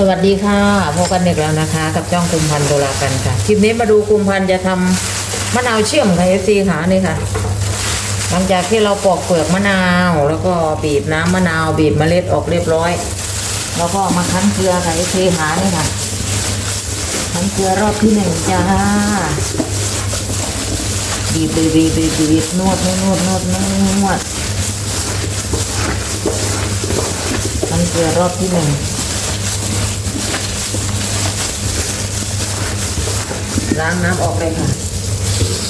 สวัสดีค่ะพบกันอีกแล้วนะคะ กับจ้องกุมพันธ์โบรากันค่ะคลิปนี้มาดูกุมพันธ์จะทำมะนาวเชื่อมค่ะเอฟซีค่ะนี่ค่ะ หลังจากที่เราปอกเปลือกมะนาว แล้วก็บีบน้ำมะนาวบีบเมล็ดออกเรียบร้อย แล้วก็มาคั้นเกลือค่ะเอฟซีค่ะนี่ค่ะคั้นเกลือรอบที่หนึ่งจ้าบีบบีบบีบบีบบีบนวดนวดนวดนวดนวดคั้นเกลือรอบที่หนึ่ง ล้างน้ำออกเลยค่ะ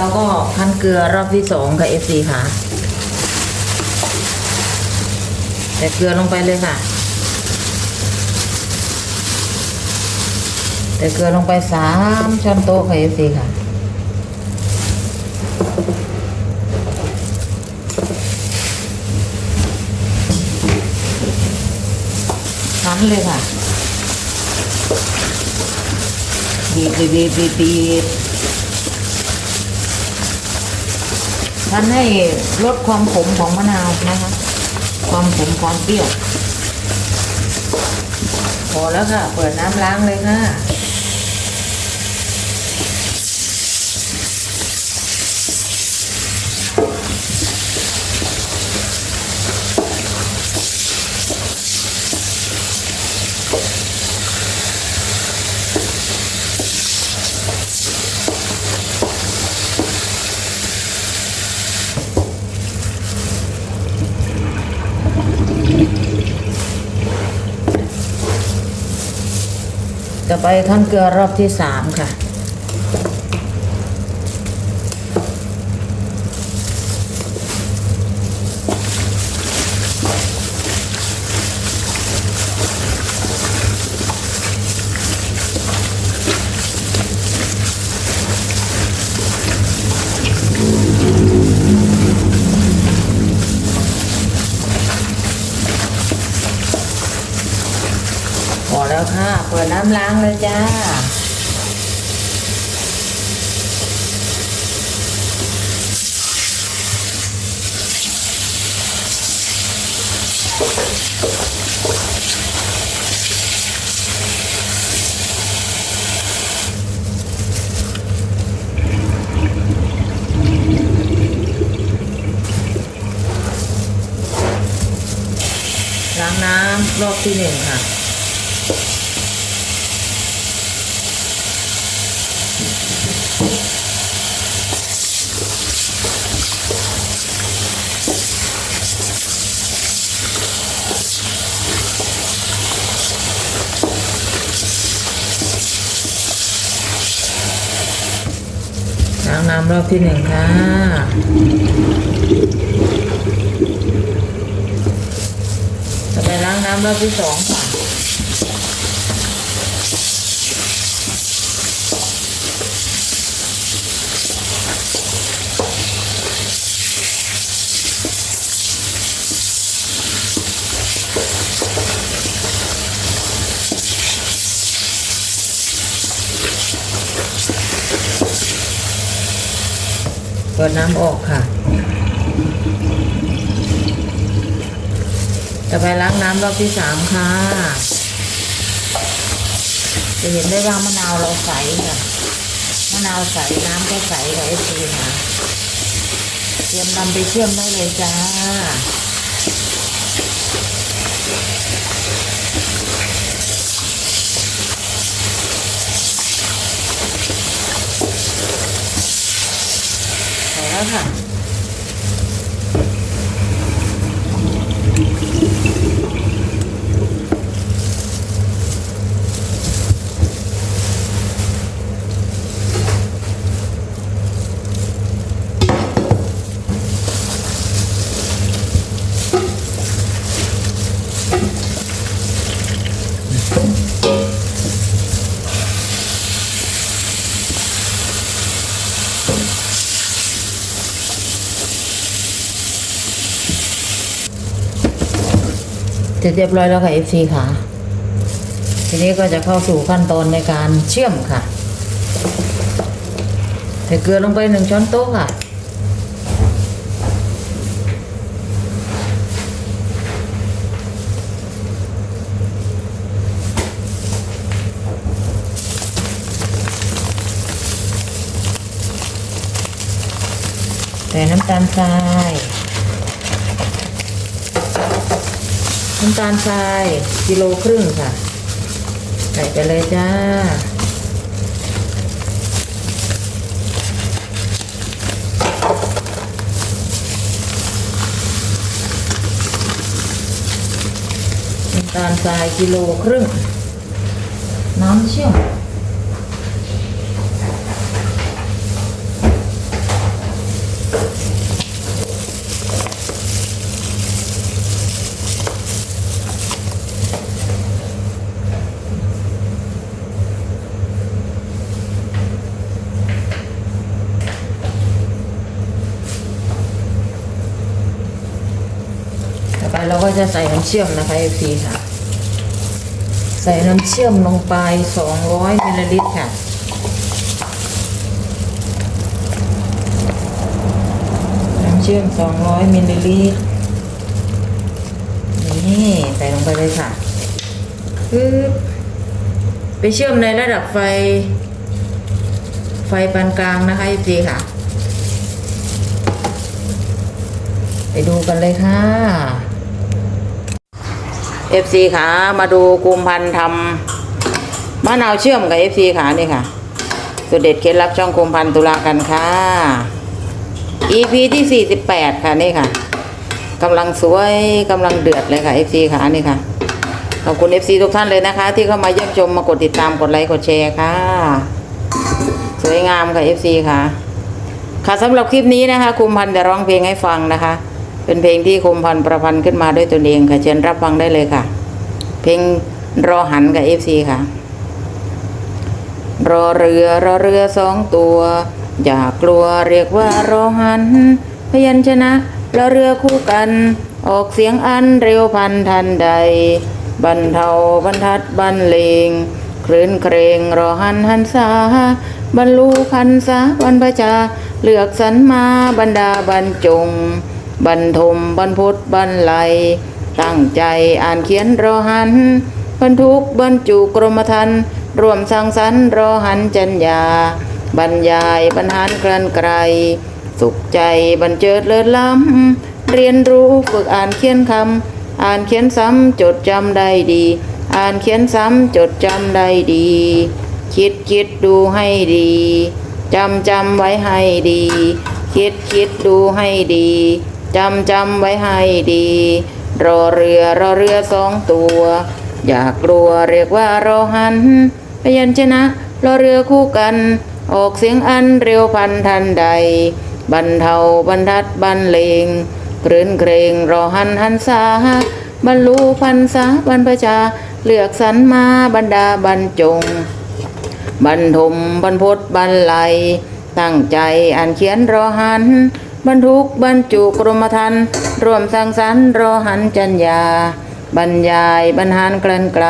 ต่อไปเราก็คั้นเกลือรอบที่สองค่ะ FC ค่ะแต่เกลือลงไปเลยค่ะแต่เกลือลงไปสามช้อนโต๊ะค่ะ FC ค่ะคั้นเลยค่ะบีบบีบบีบบีบบีบ ทำให้ลดความขมของมะนาวนะคะ ความขมความเปรี้ยว พอแล้วค่ะ เปิดน้ำล้างเลยค่ะ จะไปขั้นเกลือรอบที่สามค่ะ น้ำล้างเลยจ้า ล้างน้ำรอบที่หนึ่งค่ะ น้ำรอบที่หนึ่งค่ะต่อไปล้างน้ำรอบที่สอง เปิดน้ำออกค่ะ จะไปล้างน้ำรอบที่สามค่ะ จะเห็นได้ว่ามะนาวเราใสค่ะ มะนาวใสน้ำก็ใสค่ะเอฟซีค่ะ เตรียมนำไปเชื่อมได้เลยจ้า ใส่แล้วค่ะ เสร็จเรียบร้อยแล้วค่ะ FC ค่ะ ทีนี้ก็จะเข้าสู่ขั้นตอนในการเชื่อมค่ะใส่เกลือลงไปหนึ่งช้อนโต๊ะค่ะใส่น้ำตาลทราย น้ำตาลทรายกิโลครึ่งค่ะ ใส่ไปเลยจ้า น้ำตาลทรายกิโลครึ่ง น้ำเชื่อม ต่อไปเราก็ จะใส่น้ำเชื่อมนะคะ FC ค่ะ ใส่น้ำเชื่อมลงไป 200มิลลิลิตรค่ะน้ำเชื่อม 200มิลลิลิตรนี่ใส่ลงไปเลยค่ะปึ๊บไปเชื่อมในระดับไฟ ไฟปานกลางนะคะ FC ค่ะ ไปดูกันเลยค่ะ FC ค่ะมาดูกุมพันธ์ทำมะนาวเชื่อมกับ FC ค่ะนี่ค่ะสุดเด็ดเคล็ดลับช่องกุมพันธ์ตุลากันค่ะ EP ที่ 48 ค่ะนี่ค่ะกำลังสวยกำลังเดือดเลยค่ะ FC ค่ะนี่ค่ะขอบคุณ FC ทุกท่านเลยนะคะ ที่เข้ามาเยี่ยมชมมากดติดตามกดไลค์กดแชร์ค่ะ สวยงามค่ะ FC ค่ะ ค่ะสำหรับคลิปนี้นะคะคุมพันธ์จะร้องเพลงให้ฟังนะคะ เป็นเพลงที่คมพันประพันธ์ขึ้นมาด้วยตนเองค่ะ เชิญรับฟังได้เลยค่ะ เพลงรอหันกับเอฟซีค่ะ รอเรือรอเรือสองตัว อย่ากลัวเรียกว่ารอหัน พยัญชนะรอเรือคู่กัน ออกเสียงอันเร็วพันทันใด บรรเทาบรรทัดบรรเลงคลื่นเครงรอหันหันษาบรรลุพันษาบรรพชาเลือกสรรมาบรรดาบรรจง บรรทมบรรพุทธบรรลัยตั้งใจอ่านเขียนรอหัน บรรทุกบรรจุกรมธรรม์รวมสังสรรค์รอหันจัญญา บรรยายบรรหารกลันไกร สุขใจบรรเจิดเลิศล้ำ เรียนรู้ฝึกอ่านเขียนคำ อ่านเขียนซ้ำจดจำได้ดี อ่านเขียนซ้ำจดจำได้ดี คิดคิดดูให้ดีจำจำไว้ให้ดี คิดคิดดูให้ดี จำจำไว้ให้ดี รอเรือรอเรือสองตัว อย่ากลัวเรียกว่ารอหัน พยัญชนะ รอเรือคู่กัน ออกเสียงอันเร็วพันทันใด บรรเทาบรรทัดบรรเลงครื่นเครงรอหันหันษาบรรลุพันษาบรรพชาเลือกสรรมาบรรดาบรรจง บรรทมบรรพตบรรไลตั้งใจอ่านเขียนรอหัน บรรทุกบรรจุกรมธรรม์รวมสังสรรค์รอหันจัญญา บรรยายบรรหารกลันไกล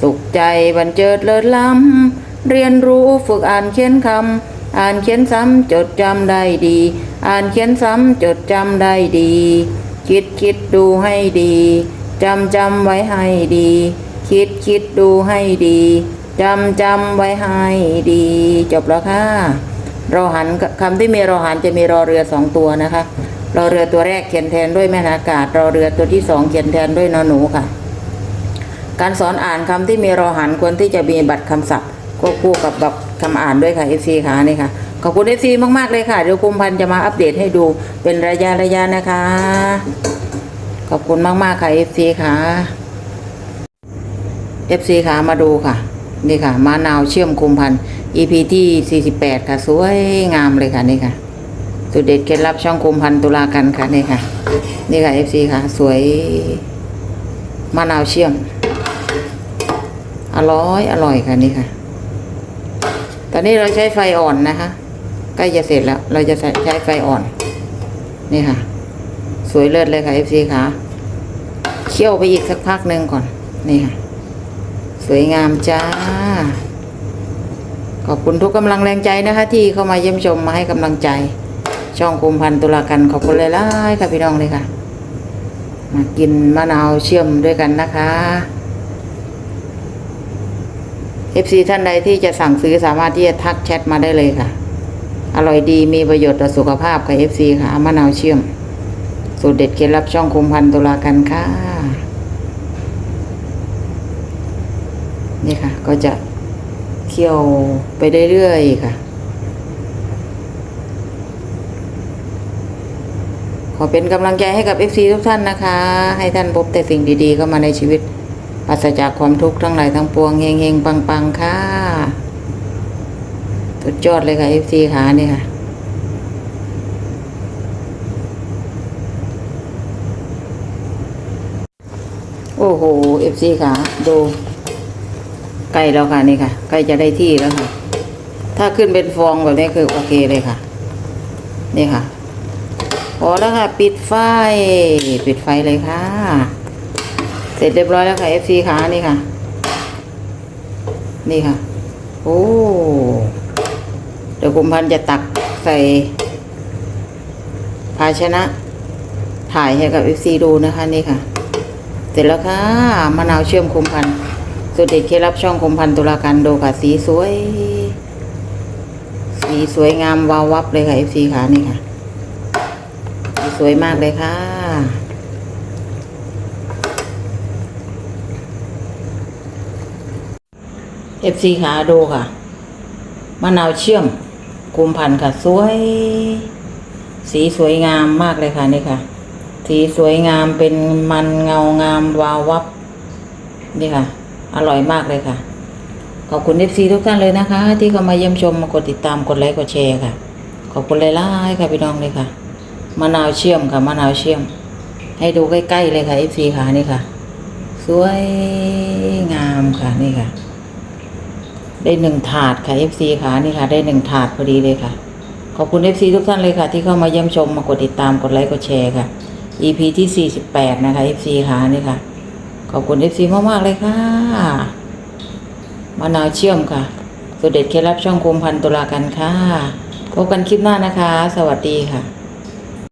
สุขใจบรรเจิดเลิศล้ำ เรียนรู้ฝึกอ่านเขียนคำ อ่านเขียนซ้ำจดจำได้ดี อ่านเขียนซ้ำจดจำได้ดี คิดคิดดูให้ดีจำจำไว้ให้ดี คิดคิดดูให้ดีจำจำไว้ให้ดี จบแล้วค่ะ รอหันคำที่มีรอหันจะมีรอเรือสองตัวนะคะรอเรือตัวแรกเขียนแทนด้วยแม่นากาศรอเรือตัวที่สองเขียนแทนด้วยนอหนูค่ะ การสอนอ่านคำที่มีรอหันควรที่จะมีบัตรคำศัพท์ควบคู่กับแบบคำอ่านด้วยค่ะ FC ค่ะนี่ค่ะขอบคุณ FC มากๆเลยค่ะเดี๋ยวคุมพันจะมาอัปเดตให้ดูเป็นระยะระยะนะคะ ขอบคุณมากๆค่ะ FC ค่ะ FC ค่ะมาดูค่ะ นี่ค่ะมะนาวเชื่อมคุมพันธ์ EP ที่ 48 ค่ะ สวยงามเลยค่ะนี่ค่ะสุดเด็ดเคล็ดลับช่องคุมพันธ์ตุลากันค่ะนี่ค่ะ นี่ค่ะ FC ค่ะ สวยมะนาวเชื่อม อร่อยอร่อยค่ะนี่ค่ะ ตอนนี้เราใช้ไฟอ่อนนะคะใกล้จะเสร็จแล้ว เราจะใช้ไฟอ่อน นี่ค่ะ สวยเลิศเลยค่ะ FC ค่ะเคี่ยวไปอีกสักพักหนึ่งก่อน นี่ค่ะ สวยงามจ้า ขอบคุณทุกกำลังแรงใจนะคะ ที่เข้ามาเยี่ยมชมมาให้กำลังใจ ช่องคุมพันตุลากันขอบคุณเลยล่ะค่ะพี่น้องเลยค่ะ มากินมะนาวเชื่อมด้วยกันนะคะ FC ท่านใดที่จะสั่งซื้อสามารถที่จะทักแชทมาได้เลยค่ะ อร่อยดีมีประโยชน์ต่อสุขภาพค่ะ FC ค่ะมะนาวเชื่อม สูตรเด็ดเคล็ดลับช่องคุมพันตุลากันค่ะ นี่ค่ะ ก็จะเคี่ยวไปเรื่อยๆค่ะ ขอเป็นกำลังใจให้กับ FC ทุกท่านนะคะ ให้ท่านพบแต่สิ่งดีๆเข้ามาในชีวิตปราศจากความทุกข์ทั้งหลายทั้งปวงเฮงๆ ปังๆ ค่ะสุดยอดเลยค่ะ FC ขานี่ค่ะโอ้โห FC ขาดู ใกล้แล้วค่ะนี่ค่ะใกล้จะได้ที่แล้วค่ะ ถ้าขึ้นเป็นฟองแบบนี้คือโอเคเลยค่ะ นี่ค่ะพอแล้วค่ะ ปิดไฟ ปิดไฟเลยค่ะ เสร็จเรียบร้อยแล้วค่ะ FC ขานี่ค่ะ นี่ค่ะ โอ้เดี๋ยวกุมพันจะตักใส่ภาชนะ ถ่ายให้กับ FC ดูนะคะ นี่ค่ะ เสร็จแล้วค่ะมะนาวเชื่อมคุมพันธ์ สุดเด็ดเคล็ดลับช่องคุมพันธ์ตุลาการโดค่ะสีสวย สีสวยงามวาววับเลยค่ะ FC ขานี่ค่ะ สีสวยมากเลยค่ะเอฟซีขาดูค่ะมะนาวเชื่อมกุมพันธุ์ค่ะ สวย สีสวยงามมากเลยค่ะนี่ค่ะ สีสวยงามเป็นมันเงางามวาววับนี่ค่ะ อร่อยมากเลยค่ะ ขอบคุณเอฟซีทุกท่านเลยนะคะ ที่เข้ามาเยี่ยมชมมากดติดตามกดไลค์กดแชร์ค่ะ ขอบคุณเลยล่ายๆค่ะพี่น้องเลยค่ะมะนาวเชื่อมค่ะมะนาวเชื่อม ให้ดูใกล้ๆเลยค่ะเอฟซีค่ะนี่ค่ะ สวยงามค่ะนี่ค่ะ ได้หนึ่งถาดค่ะ FC ค่ะนี่ค่ะ ได้หนึ่งถาดพอดีเลยค่ะ ขอบคุณ FC ทุกท่านเลยค่ะ ที่เข้ามาเยี่ยมชมมากดติดตามกดไลค์กดแชร์ค่ะ EP ที่48นะคะ FC ค่ะนี่ค่ะ ขอบคุณ FC มาก ๆ เลยค่ะ มะนาวเชื่อมค่ะสุดเด็ดเคล็ดลับช่องคุมพันตุลากันค่ะ พบกันคลิปหน้านะคะ สวัสดีค่ะ